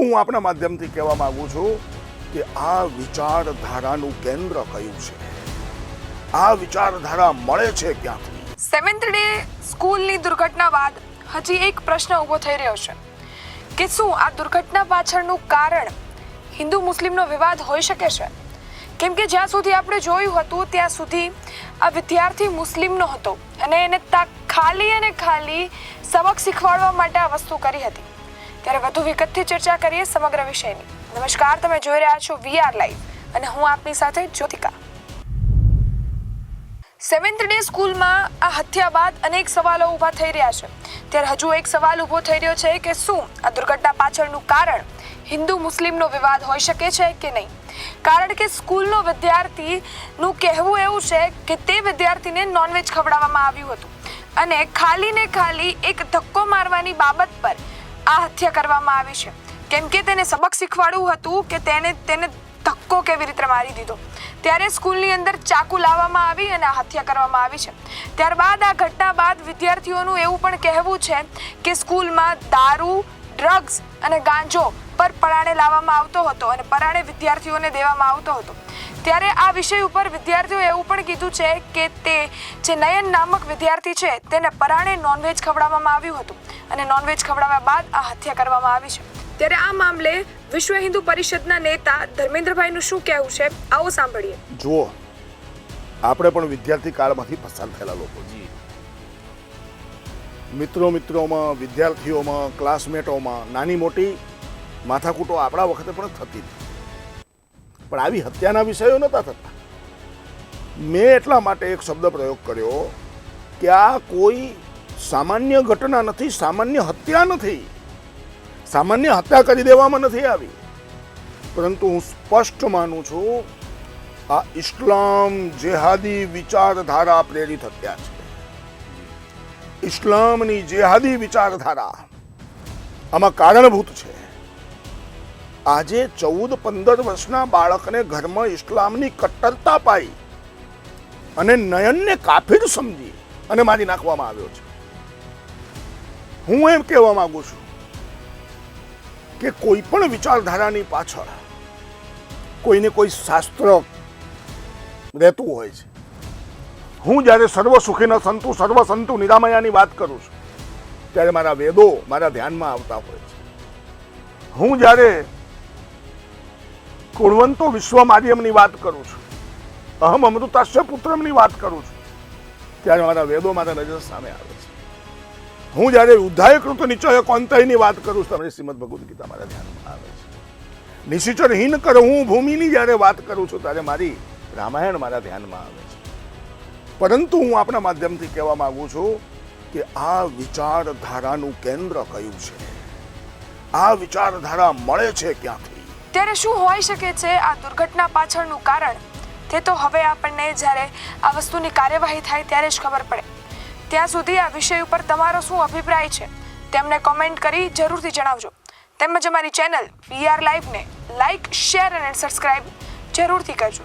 હું આપના માધ્યમથી કહેવા માંગુ છું કે આ વિચારધારાનું કેન્દ્ર કયું છે? આ વિચારધારા મળે છે ક્યાંથી? સેવન્થ ડે સ્કૂલની દુર્ઘટના બાદ હજી એક પ્રશ્ન ઊભો થઈ રહ્યો છે કે શું આ દુર્ઘટના પાછળનું કારણ હિન્દુ મુસ્લિમનો વિવાદ હોઈ શકે છે? કેમ કે જ્યાં સુધી આપણે જોયું હતું, ત્યાં સુધી આ વિદ્યાર્થી મુસ્લિમનો હતો અને એને ખાલી અને ખાલી સબક શીખવાડવા માટે આ વસ્તુ કરી હતી. ત્યારે વધુ વિગતથી ચર્ચા કરીએ સમગ્ર વિષયની. નમસ્કાર, તમે જોઈ રહ્યા છો વીઆર લાઈવ અને હું આપની સાથે જ્યોતિકા. સેવન્થ ડે સ્કૂલમાં આ હત્યા બાદ અનેક સવાલો ઊભા થઈ રહ્યા છે. ત્યારે હજુ એક સવાલ ઊભો થઈ રહ્યો છે કે શું આ દુર્ઘટના પાછળનું કારણ હિન્દુ મુસ્લિમનો વિવાદ હોઈ શકે છે કે નહીં? કારણ કે સ્કૂલનો વિદ્યાર્થીનું કહેવું એવું છે કે તે વિદ્યાર્થીને નોનવેજ ખવડાવવામાં આવ્યું હતું. અને ખાલી ને ખાલી એક ધક્કો મારવાની બાબત પર આ હત્યા કરવામાં આવી છે. કેમ કે તેને સબક શીખવાડવું હતું કે તેને તેને ધક્કો કેવી રીતે મારી દીધો. ત્યારે સ્કૂલની અંદર ચાકુ લાવવામાં આવી અને હત્યા કરવામાં આવી છે. ત્યારબાદ આ ઘટના બાદ વિદ્યાર્થીઓનું એવું પણ કહેવું છે કે સ્કૂલમાં દારૂ, ડ્રગ્સ અને ગાંજો પર પરાણે લાવવામાં આવતો હતો અને પરાણે વિદ્યાર્થીઓને દેવામાં આવતો હતો. ત્યારે આ વિષય ઉપર વિદ્યાર્થીઓએ એવું પણ કીધું છે કે તે જે નયન નામક વિદ્યાર્થી છે તેને પરાણે નોનવેજ ખવડાવવામાં આવ્યું હતું. અને નોનવેજ ખવડાવ્યા બાદ આ હત્યા કરવામાં આવી છે. ત્યારે આ મામલે વિશ્વ હિન્દુ પરિષદના નેતા ધર્મેન્દ્રભાઈનું શું કહેવું છે? આવો સાંભળીએ. જુઓ આપણે પણ વિદ્યાર્થી કાળમાંથી પસાર થયેલા લોકો મિત્રો મિત્રોમાં વિદ્યાર્થીઓમાં ક્લાસમેટોમાં નાની મોટી માથાકૂટો આપણા વખતે પણ થતી હતી પણ આવી હત્યાના વિષયો નહોતા થતા. મેં એટલા માટે એક શબ્દ પ્રયોગ કર્યો કે આ કોઈ સામાન્ય ઘટના નથી, સામાન્ય હત્યા નથી. સામાન્ય હત્યા કરી દેવામાં નથી આવી. પરંતુ હું સ્પષ્ટ માનું છું, આ ઇસ્લામ જેહાદી વિચારધારા પ્રેરિત હત્યા છે. ઇસ્લામની જેહાદી વિચારધારા આમાં કારણભૂત છે. આજે ચૌદ પંદર વર્ષના બાળકને ઘરમાં ઇસ્લામની કટ્ટરતા પાઈ અને નયનને કાફીર સમજી અને મારી નાખવામાં આવ્યો છે. હું એમ કહેવા માંગુ છું કે કોઈ પણ વિચારધારાની પાછળ કોઈને કોઈ શાસ્ત્ર રહેતું હોય છે. હું જ્યારે સર્વ સુખીના સંતુ, સર્વ સંતુ નિરામયાની વાત કરું છું, ત્યારે મારા વેદો મારા ધ્યાનમાં આવતા હોય છે. હું જ્યારે કુણવંતો વિશ્વ માર્યમની વાત કરું છું, અહમ અમૃતાશ્ય પુત્રમની વાત કરું છું, ત્યારે મારા વેદો મારા નજર સામે આવે છે. હું જ્યારે ઉદ્ધાય કૃત નિશ્ચય કોંતયની વાત કરું છું. તમને શ્રીમદ ભગવદ્ ગીતા મારા ધ્યાનમાં આવે છે. નિશિચરહીન કર, હું ભૂમિની જ્યારે વાત કરું છું ત્યારે મારી રામાયણ મારા ધ્યાનમાં આવે છે. પરંતુ હું આપણા માધ્યમથી કહેવા માંગુ છું કે આ વિચારધારાનું કેન્દ્ર કયું છે? આ વિચારધારા મળે છે ક્યાંથી? ત્યારે શું હોઈ શકે છે આ દુર્ઘટના પાછળનું કારણ? તે તો હવે આપણને જ્યારે આ વસ્તુની કાર્યવાહી થાય ત્યારે જ ખબર પડે. ત્યાં સુધી આ વિષય ઉપર તમારો શું અભિપ્રાય છે, તેમને કોમેન્ટ કરી જરૂરથી જણાવજો. તેમજ અમારી ચેનલ વીઆર લાઈવને લાઈક શેર અને સબસ્ક્રાઇબ જરૂરથી કરજો.